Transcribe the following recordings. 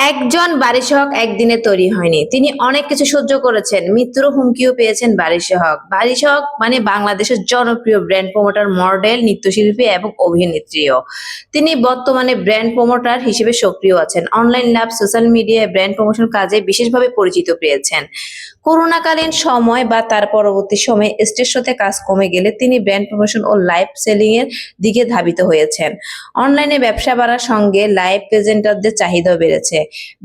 একজন বারিশহক একদিনে তৈরি হয়নি। তিনি অনেক কিছু সহ্য করেছেন। মিত্র হুমকিও পেয়েছেন বারিশহক। বারিশহক মানে বাংলাদেশের জনপ্রিয় ব্র্যান্ড প্রমোটার মডেল নৃত্যশিল্পী এবং অভিনেত্রীও। তিনি বর্তমানে ব্র্যান্ড প্রমোটার হিসেবে সক্রিয় আছেন। অনলাইন ল্যাব সোশ্যাল মিডিয়ায় ব্র্যান্ড প্রমোশন কাজে বিশেষভাবে পরিচিত পেয়েছেন। করোনাকালীন সময় বা তার পরবর্তী সময়ে স্টেজ শোতে কাজ কমে গেলে তিনি ব্র্যান্ড প্রমোশন ও লাইভ সেলিং এর দিকে ধাবিত হয়েছেন। অনলাইনে ব্যবসা বাড়ার সঙ্গে লাইভ প্রেজেন্টারদের চাহিদাও বেড়েছে।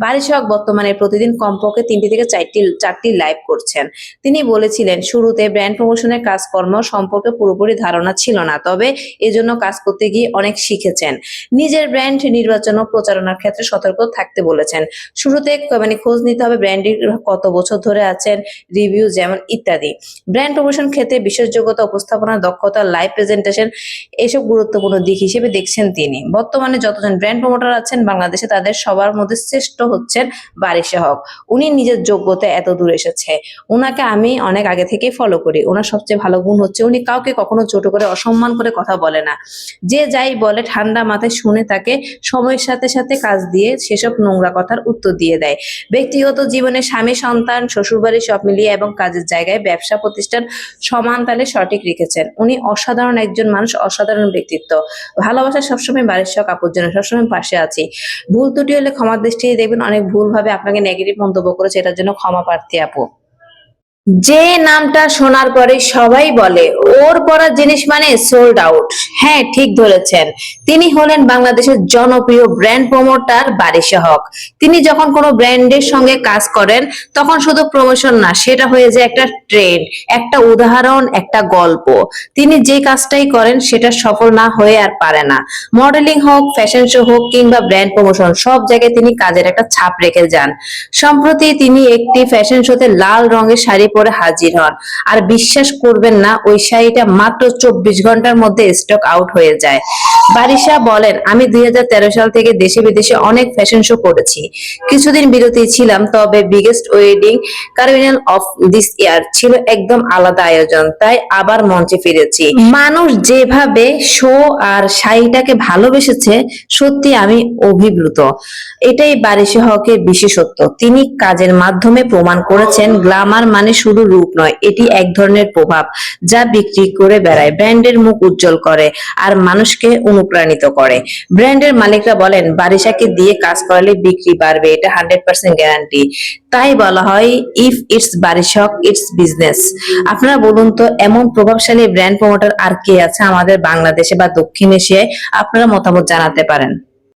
বারিশক বর্তমানে প্রতিদিন কমপক্ষে তিনটি থেকে চারটি চারটি লাইভ করছেন। তিনি বলেছিলেন, শুরুতে ব্র্যান্ড প্রমোশনের কাজকর্ম সম্পর্কে পুরোপুরি ধারণা ছিল না, তবে এজন্য কাজ করতে গিয়ে অনেক শিখেছেন। নিজের ব্র্যান্ড নির্বাচন ও প্রচারণার ক্ষেত্রে সতর্ক থাকতে বলেছেন। শুরুতে মানে খোঁজ নিতে হবে ব্র্যান্ডের কত বছর ধরে আছেন রিভিউ যেমন ইত্যাদি। ব্র্যান্ড প্রমোশন ক্ষেত্রে বিশ্বাসযোগ্যতা উপস্থাপনা, দক্ষতা, লাইভ প্রেজেন্টেশন এসব গুরুত্বপূর্ণ দিক হিসেবে দেখছেন তিনি। বর্তমানে যতজন ব্র্যান্ড প্রমোটার আছেন, বাংলাদেশে তাদের সবার মধ্যে শ্রেষ্ঠ হচ্ছেন বারিশা হক উনি নিজের যোগ্যতা এত দূর এসেছে। ওনাকে আমি অনেক আগে থেকেই ফলো করি। ওনার সবচেয়ে ভালো গুণ হচ্ছে উনি কাউকে কখনো ছোট করে অসম্মান করে কথা বলে না। যে যাই বলে, ঠান্ডা মাথায় শুনে তাকে সময়ের সাথে সাথে কাজ দিয়ে সেসব নোংরা কথার উত্তর দিয়ে দেয়। ব্যক্তিগত জীবনে স্বামী, সন্তান শ্বশুরবাড়ি সব মিলিয়ে এবং কাজের জায়গায় ব্যবসা প্রতিষ্ঠান সমান তালে সঠিক রেখেছেন। উনি অসাধারণ একজন মানুষ, অসাধারণ ব্যক্তিত্ব। ভালোবাসা সবসময় বাড়ির শখ, আপুর জন্য সবসময় পাশে আছি। ভুল ত্রুটি হলে ক্ষমার দৃষ্টি দেখবেন অনেক ভুলভাবে আপনাকে নেগেটিভ মন্তব্য করেছে, এটার জন্য ক্ষমা প্রার্থী আপু। যে নামটা শোনার পরে সবাই বলে, ওর পড়া জিনিস মানে সোল্ড আউট হ্যাঁ ঠিক ধরেছেন। তিনি হলেন বাংলাদেশের জনপ্রিয় ব্র্যান্ড প্রমোটার বারিশা হক তিনি যখন কোনো ব্র্যান্ডের সঙ্গে কাজ করেন, তখন শুধু প্রমোশন না, সেটা হয়ে যায় একটা ট্রেন্ড একটা উদাহরণ, একটা গল্প। তিনি যে কাজটাই করেন, সেটা সফল না হয়ে আর পারে না। মডেলিং হোক ফ্যাশন শো হোক, কিংবা ব্র্যান্ড প্রমোশন সব জায়গায় তিনি কাজের একটা ছাপ রেখে যান। সম্প্রতি তিনি একটি ফ্যাশন শোতে লাল রঙের শাড়ি পরে হাজির হন। আর বিশ্বাস করবেন না, ওই শাড়িটা মাত্র চব্বিশ ঘণ্টার মধ্যে স্টক আউট হয়ে যায়। বারিশা বলেন, আমি দুই সাল থেকে দেশে বিদেশে অনেক ফ্যাশন শো করেছি। কিছুদিন বিরতি ছিলাম, তবে biggest wedding carnival of this year ছিল একদম আলাদা আয়োজন। তাই আবার মঞ্চে ফিরেছি। মানুষ যেভাবে শো আর শাড়িটাকে ভালোবেসেছে, সত্যি আমি অভিভূত। এটাই বারিশা হকের বিশেষত্ব। তিনি কাজের মাধ্যমে প্রমাণ করেছেন গ্লামার মানে শুধু রূপ নয়, এটি এক ধরনের প্রভাব যা বিক্রি করে বেড়ায়, ব্র্যান্ডের মুখ উজ্জ্বল করে আর মানুষকে অনুপ্রাণিত করে। ব্র্যান্ডের মালিকরা বলেন, বারিশাকে দিয়ে কাজ করালে বিক্রি বাড়বে, এটা হান্ড্রেড পার্সেন্ট গ্যারান্টি। তাই বলা হয়, ইফ ইটস বারিশক, ইটস বিজনেস। আপনারা বলুন তো, এমন প্রভাবশালী ব্র্যান্ড প্রমোটার আর কে আছে আমাদের বাংলাদেশে বা দক্ষিণ এশিয়ায়? আপনারা মতামত জানাতে পারেন।